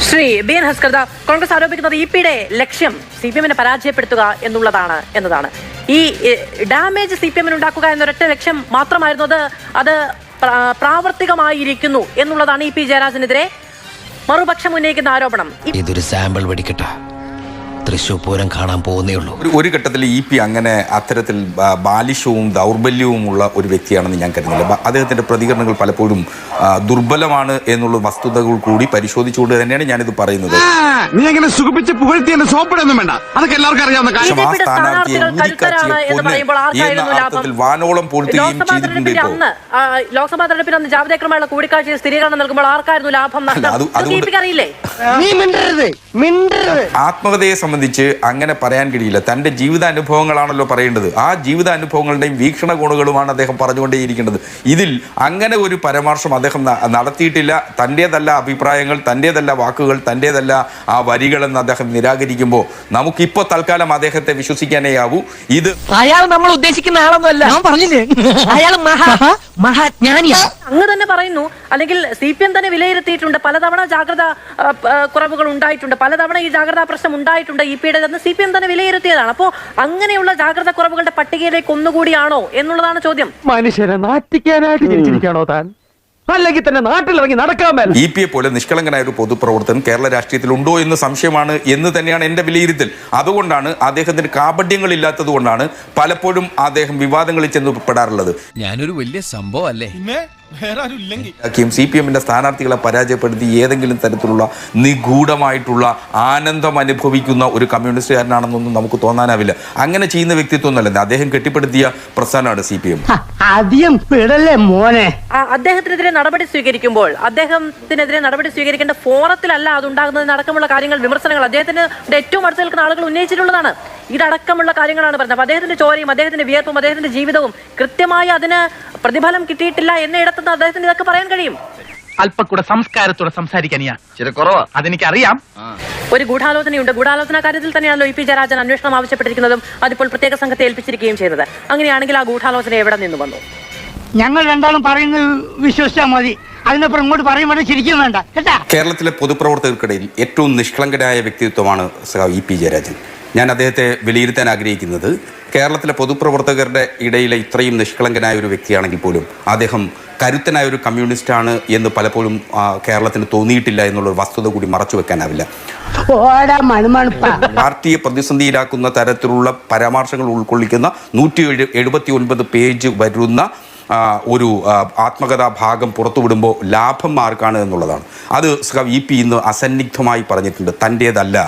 Shri B N ഹസ്കർദ കോൺഗ്രസ് ആരോപിക്കുന്നത് E പിയുടെ ലക്ഷ്യം സി പി എമ്മിനെ പരാജയപ്പെടുത്തുക എന്നുള്ളതാണ് എന്നതാണ്. ഈ ഡാമേജ് സി പി എമ്മിന് ഉണ്ടാക്കുക എന്നൊരൊറ്റ ലക്ഷ്യം മാത്രമായിരുന്നു അത് അത് പ്രാ- പ്രാവർത്തികമായിരിക്കുന്നു എന്നുള്ളതാണ് ഇ പി ജയരാജനെതിരെ മറുപക്ഷം ഉന്നയിക്കുന്ന ആരോപണം. ഇതൊരു സാമ്പിൾ വെടിക്കട്ട. തൃശൂർ പൂരം കാണാൻ പോകുന്നേ ഉള്ളൂ. ഒരു ഘട്ടത്തിൽ ഇ പി അങ്ങനെ അത്തരത്തിൽ ബാലിഷവും ദൗർബല്യവും ദൗർബല്യവുമുള്ള ഒരു വ്യക്തിയാണെന്ന് ഞാൻ കരുതുന്നില്ല. അദ്ദേഹത്തിന്റെ അദ്ദേഹത്തിന്റെ പ്രതികരണങ്ങൾ പലപ്പോഴും ദുർബലമാണ് എന്നുള്ള വസ്തുതകൾ കൂടി പരിശോധിച്ചുകൊണ്ട് തന്നെയാണ് ഞാനിത് പറയുന്നത്. നീ അങ്ങനെ സുഖിപ്പിച്ച് പുകഴ്ത്തി എന്നെ സോപ്പിടൊന്നും വേണ്ട. അതൊക്കെ എല്ലാവർക്കും അറിയാവുന്ന കാര്യം. പക്ഷേ ആ സ്ഥാനാർത്ഥിയെ ഊതിക്കാച്ചിയ എന്ന് പറയുമ്പോൾ എന്ന ലാഭം? അർത്ഥത്തിൽ വാനോളം ലോക്സഭാ ചെയ്തിട്ടുണ്ട് ഇപ്പോൾ. അന്ന് ലോക്സഭാ ജാവ്ദേക്കറുമായുള്ള കൂടിക്കാഴ്ചയിൽ സ്ഥിരീകരണം നൽകുമ്പോൾ ആർക്കായിരുന്നു ലാഭം അറിയില്ലേ? നീ മിണ്ടരുത്. ആത്മകഥയെ സംബന്ധിച്ച് അങ്ങനെ പറയാൻ കഴിയില്ല. തന്റെ ജീവിതാനുഭവങ്ങളാണല്ലോ പറയേണ്ടത്. ആ ജീവിതാനുഭവങ്ങളുടെയും വീക്ഷണകോണുകളുമാണ് അദ്ദേഹം പറഞ്ഞുകൊണ്ടേയിരിക്കേണ്ടത് ഇതിൽ അങ്ങനെ ഒരു പരാമർശം അദ്ദേഹം നടത്തിയിട്ടില്ല. തന്റേതല്ല അഭിപ്രായങ്ങൾ തന്റേതല്ല വാക്കുകൾ തന്റേതല്ല ആ വരികളെന്ന് അദ്ദേഹം നിരാകരിക്കുമ്പോൾ നമുക്കിപ്പോൾ തൽക്കാലം അദ്ദേഹത്തെ വിശ്വസിക്കാനേ ആവൂ. ഇത് അയാൾ നമ്മൾ ഉദ്ദേശിക്കുന്ന ആളൊന്നുമല്ല ഞാൻ പറഞ്ഞില്ലേ? അയാൾ മഹാജ്ഞാനിയാ. അങ്ങ് തന്നെ പറയുന്നു. അല്ലെങ്കിൽ സി പി എം തന്നെ വിലയിരുത്തിയിട്ടുണ്ട്. പലതവണ ജാഗ്രത കുറവുകൾ ഉണ്ടായിട്ടുണ്ട്. പലതവണ ഈ ജാഗ്രതാ പ്രശ്നം ഉണ്ടായിട്ടുണ്ട് ഇ പിയുടെ എന്ന് സി പി എം തന്നെ വിലയിരുത്തിയതാണ്. അപ്പോൾ അങ്ങനെയുള്ള ജാഗ്രത കുറവുകളുടെ പട്ടികയിലേക്ക് ഒന്നുകൂടിയാണോ എന്നുള്ളതാണ് ചോദ്യം. മനുഷ്യനെ നാട്ടിക്കാനായിട്ട് ജനിച്ചിരിക്കാണോ താൻ? അല്ലെങ്കിൽ തന്നെ നാട്ടിലിറങ്ങി നടക്കാൻ ഇ എ പോലെ നിഷ്കളങ്കനായ ഒരു പൊതുപ്രവർത്തകൻ കേരള രാഷ്ട്രീയത്തിൽ ഉണ്ടോ എന്ന് സംശയമാണ് എന്ന് തന്നെയാണ് എന്റെ വിലയിരുത്തൽ. അതുകൊണ്ടാണ് അദ്ദേഹത്തിന് കാപട്യങ്ങളില്ലാത്തത് കൊണ്ടാണ് പലപ്പോഴും അദ്ദേഹം വിവാദങ്ങളിൽ ചെന്ന് പെടാറുള്ളത്. ഞാനൊരു വലിയ സംഭവം അല്ലേ? സി പി എമ്മിന്റെ സ്ഥാനാർത്ഥികളെ പരാജയപ്പെടുത്തി ഏതെങ്കിലും തരത്തിലുള്ള നിഗൂഢമായിട്ടുള്ള ആനന്ദം അനുഭവിക്കുന്ന ഒരു കമ്മ്യൂണിസ്റ്റുകാരനാണെന്നൊന്നും നമുക്ക് തോന്നാനാവില്ല. അങ്ങനെ ചെയ്യുന്ന വ്യക്തിത്വമൊന്നുമല്ല. അദ്ദേഹം കെട്ടിപ്പടുത്തിയ പ്രസ്ഥാനമാണ് സി പി എം പിടല്ലേ മോനെ? അദ്ദേഹത്തിനെതിരെ നടപടി സ്വീകരിക്കുമ്പോൾ അദ്ദേഹത്തിനെതിരെ നടപടി സ്വീകരിക്കേണ്ട ഫോറത്തിലല്ല അതുണ്ടാകുന്നതിന് നടക്കമുള്ള കാര്യങ്ങൾ വിമർശനങ്ങൾ അദ്ദേഹത്തിന് ഏറ്റവും അടുത്ത് നിൽക്കുന്ന ആളുകൾ ഉന്നയിച്ചിട്ടുള്ളതാണ്. ഇതടക്കമുള്ള കാര്യങ്ങളാണ് പറഞ്ഞത്. അപ്പം അദ്ദേഹത്തിന്റെ ചോരയും അദ്ദേഹത്തിന്റെ വിയർപ്പും അദ്ദേഹത്തിന്റെ ജീവിതവും കൃത്യമായി അതിന് പ്രതിഫലം കിട്ടിയിട്ടില്ല എന്നിടത്തുനിന്ന് അദ്ദേഹത്തിന് ഇതൊക്കെ പറയാൻ കഴിയും. അല്പക്കൂടെ സംസ്കാരത്തോടെ സംസാരിക്കാനിയാ ചില കുറവാ. അതെനിക്കറിയാം. ഒരു ഗൂഢാലോചനയുണ്ട്. ഗൂഢാലോചന കാര്യത്തിൽ തന്നെയാണല്ലോ ഇ പി ജയരാജൻ അന്വേഷണം ആവശ്യപ്പെട്ടിരിക്കുന്നതും അതിപ്പോൾ പ്രത്യേക സംഘത്തെ ഏൽപ്പിച്ചിരിക്കുകയും ചെയ്തത്. അങ്ങനെയാണെങ്കിൽ ആ ഗൂഢാലോചന എവിടെ നിന്ന് വന്നു? ഞങ്ങൾ രണ്ടാളും പറയുന്നത് വിശ്വസിച്ചാൽ മതി. അതിനപ്പുറം ഇങ്ങോട്ട് പറയുമ്പോൾ ശരിക്കും വേണ്ട. കേട്ടാ? കേരളത്തിലെ പൊതുപ്രവർത്തകർക്കിടയിൽ ഏറ്റവും നിഷ്കളങ്കരായ വ്യക്തിത്വമാണ് സഖാവ് ഇ പി ജയരാജൻ. ഞാൻ അദ്ദേഹത്തെ വിലയിരുത്താൻ ആഗ്രഹിക്കുന്നത് കേരളത്തിലെ പൊതുപ്രവർത്തകരുടെ ഇടയിലെ ഇത്രയും നിഷ്കളങ്കനായ ഒരു വ്യക്തിയാണെങ്കിൽ പോലും അദ്ദേഹം കരുത്തനായ ഒരു കമ്മ്യൂണിസ്റ്റാണ് എന്ന് പലപ്പോഴും കേരളത്തിന് തോന്നിയിട്ടില്ല എന്നുള്ള വസ്തുത കൂടി മറച്ചു വെക്കാനാവില്ല. പാർട്ടിയെ പ്രതിസന്ധിയിലാക്കുന്ന തരത്തിലുള്ള പരാമർശങ്ങൾ ഉൾക്കൊള്ളിക്കുന്ന നൂറ്റി എഴുപത്തി ഒൻപത് പേജ് വരുന്ന ഒരു ആത്മകഥാ ഭാഗം പുറത്തുവിടുമ്പോൾ ലാഭം ആർക്കാണ് എന്നുള്ളതാണ്. അത് ഇ പി ഇന്ന് അസന്നിഗ്ധമായി പറഞ്ഞിട്ടുണ്ട്. തന്റേതല്ല.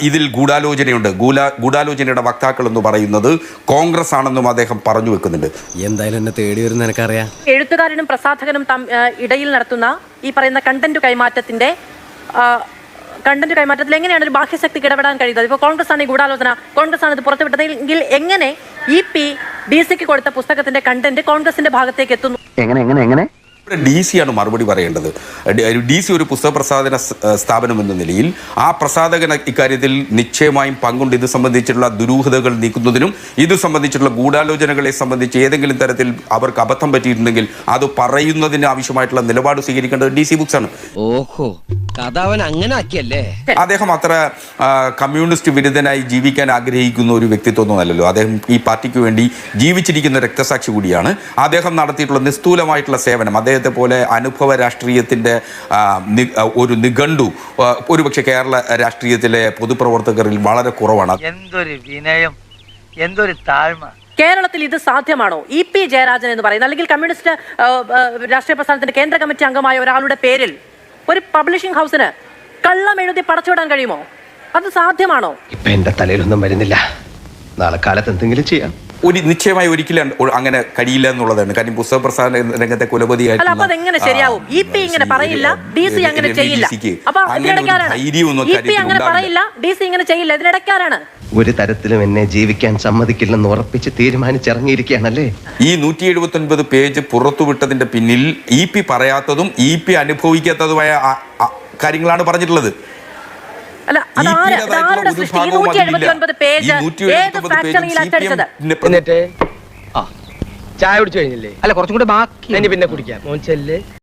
ഇതിൽ ഗൂഢാലോചനയുണ്ട്. ഗൂഢാ ഗൂഢാലോചനയുടെ വക്താക്കൾ എന്ന് പറയുന്നത് കോൺഗ്രസ് ആണെന്നും അദ്ദേഹം പറഞ്ഞു വെക്കുന്നുണ്ട്. എന്തായാലും എന്നെ തേടി വരുന്ന എനിക്കറിയാം എഴുത്തുകാരനും പ്രസാധകനും തം- ഇടയിൽ നടത്തുന്ന ഈ പറയുന്ന കണ്ടന്റ് കൈമാറ്റത്തിന്റെ കണ്ടന്റ് കൈമാറ്റത്തിൽ എങ്ങനെയാണ് ഒരു ബാഹ്യശക്തിക്ക് ഇടപെടാൻ കഴിയുന്നത്? ഇപ്പോൾ കോൺഗ്രസ് ആണ് ഈ ഗൂഢാലോചന. കോൺഗ്രസ് ആണ് ഇത് പുറത്തുവിട്ടതെങ്കിൽ എങ്ങനെ ഇ പി ഡി സിക്ക് കൊടുത്ത പുസ്തകത്തിന്റെ കണ്ടന്റ് കോൺഗ്രസിന്റെ ഭാഗത്തേക്ക് എത്തുന്നു? എങ്ങനെ എങ്ങനെ എങ്ങനെ? ഡി സിയാണ് ആണ് മറുപടി പറയേണ്ടത്. ഡി സി ഒരു പുസ്തക പ്രസാധന സ്ഥാപനം എന്ന നിലയിൽ ആ പ്രസാധകൻ ഇക്കാര്യത്തിൽ നിശ്ചയമായും പങ്കുണ്ട്. ഇത് സംബന്ധിച്ചിട്ടുള്ള ദുരൂഹതകൾ നീക്കുന്നതിനും ഇത് സംബന്ധിച്ചിട്ടുള്ള ഗൂഢാലോചനകളെ സംബന്ധിച്ച് ഏതെങ്കിലും തരത്തിൽ അവർക്ക് അബദ്ധം പറ്റിയിട്ടുണ്ടെങ്കിൽ അത് പറയുന്നതിന് ആവശ്യമായിട്ടുള്ള നിലപാട് സ്വീകരിക്കേണ്ടത് ഡി സി ബുക്സ് ആണ്. ഓഹോ കഥ അവൻ അങ്ങനെ ആക്കിയല്ലേ? അദ്ദേഹം അത്ര കമ്മ്യൂണിസ്റ്റ് വിരുദ്ധനായി ജീവിക്കാൻ ആഗ്രഹിക്കുന്ന ഒരു വ്യക്തിത്വമൊന്നുമല്ലല്ലോ അദ്ദേഹം ഈ പാർട്ടിക്ക് വേണ്ടി ജീവിച്ചിരിക്കുന്ന രക്തസാക്ഷി കൂടിയാണ്. അദ്ദേഹം നടത്തിയിട്ടുള്ള നിസ്തൂലമായിട്ടുള്ള സേവനം അദ്ദേഹത്തെ പോലെ അനുഭവ രാഷ്ട്രീയത്തിന്റെ ഒരു നിഘണ്ടു ഒരുപക്ഷെ കേരള രാഷ്ട്രീയത്തിലെ പൊതുപ്രവർത്തകരിൽ വളരെ കുറവാണ്. എന്തൊരു വിനയം എന്തൊരു താഴ്മ. കേരളത്തിൽ ഇത് സാധ്യമാണോ? ഇ പി ജയരാജൻ എന്ന് പറയുന്നത് അല്ലെങ്കിൽ കമ്മ്യൂണിസ്റ്റ് രാഷ്ട്രീയ പ്രസ്ഥാനത്തിന്റെ കേന്ദ്ര കമ്മിറ്റി അംഗമായ ഒരാളുടെ പേരിൽ ഒരു പബ്ലിഷിംഗ് ഹൗസിന് കള്ളം എഴുതി പടച്ചുവിടാൻ കഴിയുമോ? അത് സാധ്യമാണോ? ഇപ്പൊ എന്റെ തലയിലൊന്നും വരുന്നില്ല. നാളെ കാലത്ത് എന്തെങ്കിലും ചെയ്യാം. ഒരു നിശ്ചയമായി ഒരിക്കലും അങ്ങനെ കഴിയില്ല എന്നുള്ളതാണ്. കാര്യം പുസ്തക പ്രസാദ രംഗത്തെ കുലപതി ശരിയാവും? ഇങ്ങനെ പറയില്ല ഡി സി അങ്ങനെ ചെയ്യില്ല. അങ്ങനെ ഒരു. പറയില്ല ഡി സി ഇങ്ങനെ ചെയ്യില്ല തരത്തിലും എന്നെ ജീവിക്കാൻ സമ്മതിക്കില്ലെന്ന് ഉറപ്പിച്ച് തീരുമാനിച്ചിറങ്ങിയിരിക്കുകയാണല്ലേ? ഈ നൂറ്റി എഴുപത്തി ഒൻപത് പേജ് പുറത്തുവിട്ടതിന്റെ പിന്നിൽ ഇ പി പറയാത്തതും ഇ പി അനുഭവിക്കാത്തതുമായ കാര്യങ്ങളാണ് പറഞ്ഞിട്ടുള്ളത്. അല്ല ഈ അതാര് പീഡതായിട്ടുള്ള അതാരുടെ ഒരു സൃഷ്ടി? ഈ ഭാഗവും നൂറ്റി എഴുപത്തി അതിലില്ല. ഒൻപത് പേജ് ഏത് ഫാക്ടറിയിൽ അച്ചടിച്ചത് എന്നിട്ട്? ചായ കുടിച്ചു കഴിഞ്ഞില്ലേ? അല്ല കുറച്ചും കൂടെ ബാക്കി. പിന്നെ കുടിക്കാം. മോൻ ചെല്ല്.